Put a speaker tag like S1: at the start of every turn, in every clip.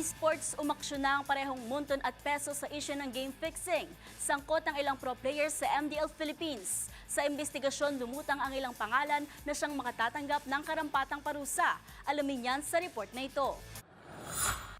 S1: Esports umaksyon na ang parehong Munton at Peso sa issue ng game fixing. Sangkot ang ilang pro players sa MDL Philippines. Sa investigasyon, lumutang ang ilang pangalan na siyang makatatanggap ng karampatang parusa. Alamin yan sa report na ito.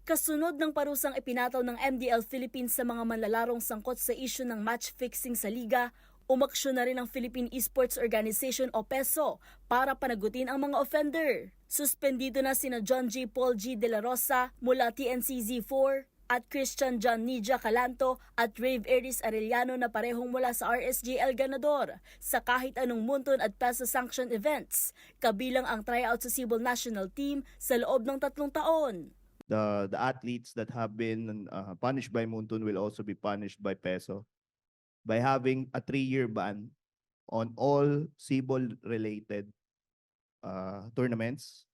S1: Kasunod ng parusang ipinataw ng MDL Philippines sa mga manlalarong sangkot sa issue ng match fixing sa liga, umaksyon na rin ang Philippine Esports Organization o PESO para panagutin ang mga offender. Suspendido na sina John G. Paul G. De La Rosa mula TNCZ4 at Christian John Nija Calanto at Rave Aries Arellano na parehong mula sa RSJL Ganador sa kahit anong Munton at PESO sanction events, kabilang ang tryout sa Civil National Team sa loob ng tatlong taon.
S2: the the athletes that have been uh, punished by Muntun will also be punished by Peso by having a three-year ban on all CBOL related uh, tournaments,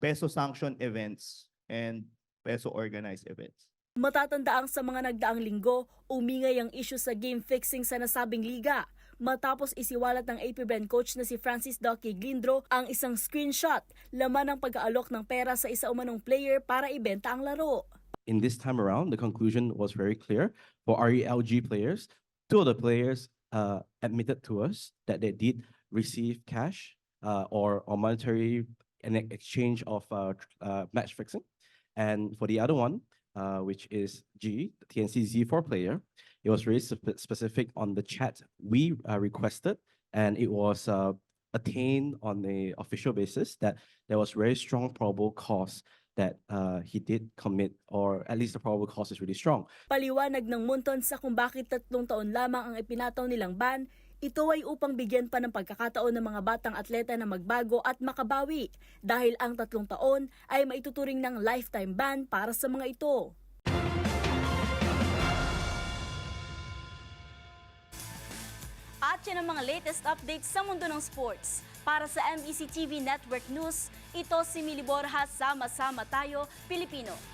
S2: Peso sanctioned events, and Peso organized events.
S1: Matatandaang sa mga nagdaang linggo, umingay ang issue sa game fixing sa nasabing liga. Matapos isiwalat ng APBN coach na si Francis Docky Glindro ang isang screenshot, laman ng pag-aalok ng pera sa isa umanong player para ibenta ang laro.
S3: in this time around, the conclusion was very clear for RELG players. Two of the players uh, admitted to us that they did receive cash uh, or, or monetary e- exchange of uh, uh, match fixing. And for the other one, uh, which is G, the TNC Z4 player, it was very spe- specific on the chat we uh, requested, and it was uh, attained on the official basis that there was very strong probable cause that uh, he did commit, or at least the probable cause is really strong.
S1: Paliwanag ng Munton sa kung bakit tatlong taon lamang ang ipinataw nilang ban, ito ay upang bigyan pa ng pagkakataon ng mga batang atleta na magbago at makabawi dahil ang tatlong taon ay maituturing ng lifetime ban para sa mga ito. At yan ang mga latest updates sa mundo ng sports. Para sa MBC TV Network News, ito si Mili Borja, sama-sama tayo, Pilipino.